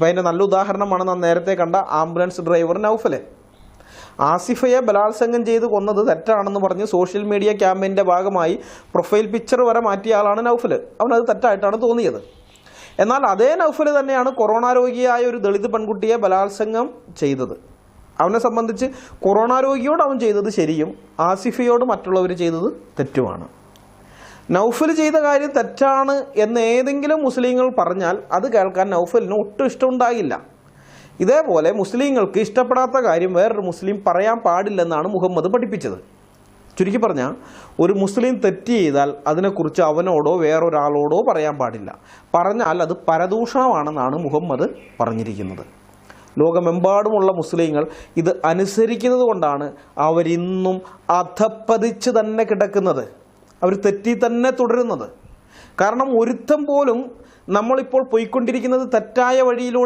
ഇപ്പോൾ അതിന്റെ നല്ല ഉദാഹരണമാണ് നാം നേരത്തെ കണ്ട ആംബുലൻസ് ഡ്രൈവർ നൗഫൽ ആസിഫയെ ബലാത്സംഗം ചെയ്ത് കൊന്നത് തെറ്റാണെന്ന് പറഞ്ഞ് സോഷ്യൽ മീഡിയ ക്യാമ്പയിന്റെ ഭാഗമായി പ്രൊഫൈൽ പിക്ചർ വരെ മാറ്റിയ ആളാണ് നൗഫൽ അവനത് തെറ്റായിട്ടാണ് തോന്നിയത്. എന്നാൽ അതേ നൗഫൽ തന്നെയാണ് കൊറോണ രോഗിയായ ഒരു ദളിത് പെൺകുട്ടിയെ ബലാത്സംഗം ചെയ്തത്. അവനെ സംബന്ധിച്ച് കൊറോണ രോഗിയോട് അവൻ ചെയ്തത് ശരിയും ആസിഫയോട് മറ്റുള്ളവർ ചെയ്തത് തെറ്റുമാണ്. നൗഫൽ ചെയ്ത കാര്യം തെറ്റാണ് എന്ന് ഏതെങ്കിലും മുസ്ലിങ്ങൾ പറഞ്ഞാൽ അത് കേൾക്കാൻ നൗഫലിന് ഒട്ടും ഇഷ്ടമുണ്ടായില്ല. ഇതേപോലെ മുസ്ലിങ്ങൾക്ക് ഇഷ്ടപ്പെടാത്ത കാര്യം വേറൊരു മുസ്ലിം പറയാൻ പാടില്ലെന്നാണ് മുഹമ്മദ് പഠിപ്പിച്ചത്. ചുരുക്കി പറഞ്ഞാൽ ഒരു മുസ്ലിം തെറ്റ് ചെയ്താൽ അതിനെക്കുറിച്ച് അവനോടോ വേറൊരാളോടോ പറയാൻ പാടില്ല. പറഞ്ഞാൽ അത് പരദൂഷണമാണെന്നാണ് മുഹമ്മദ് പറഞ്ഞിരിക്കുന്നത്. ലോകമെമ്പാടുമുള്ള മുസ്ലിങ്ങൾ ഇത് അനുസരിക്കുന്നത് കൊണ്ടാണ് അവരിന്നും അധപ്പതിച്ച് തന്നെ കിടക്കുന്നത്. അവർ തെറ്റി തന്നെ തുടരുന്നത്. കാരണം ഒരുത്തം പോലും നമ്മളിപ്പോൾ പോയിക്കൊണ്ടിരിക്കുന്നത് തെറ്റായ വഴിയിലൂടെ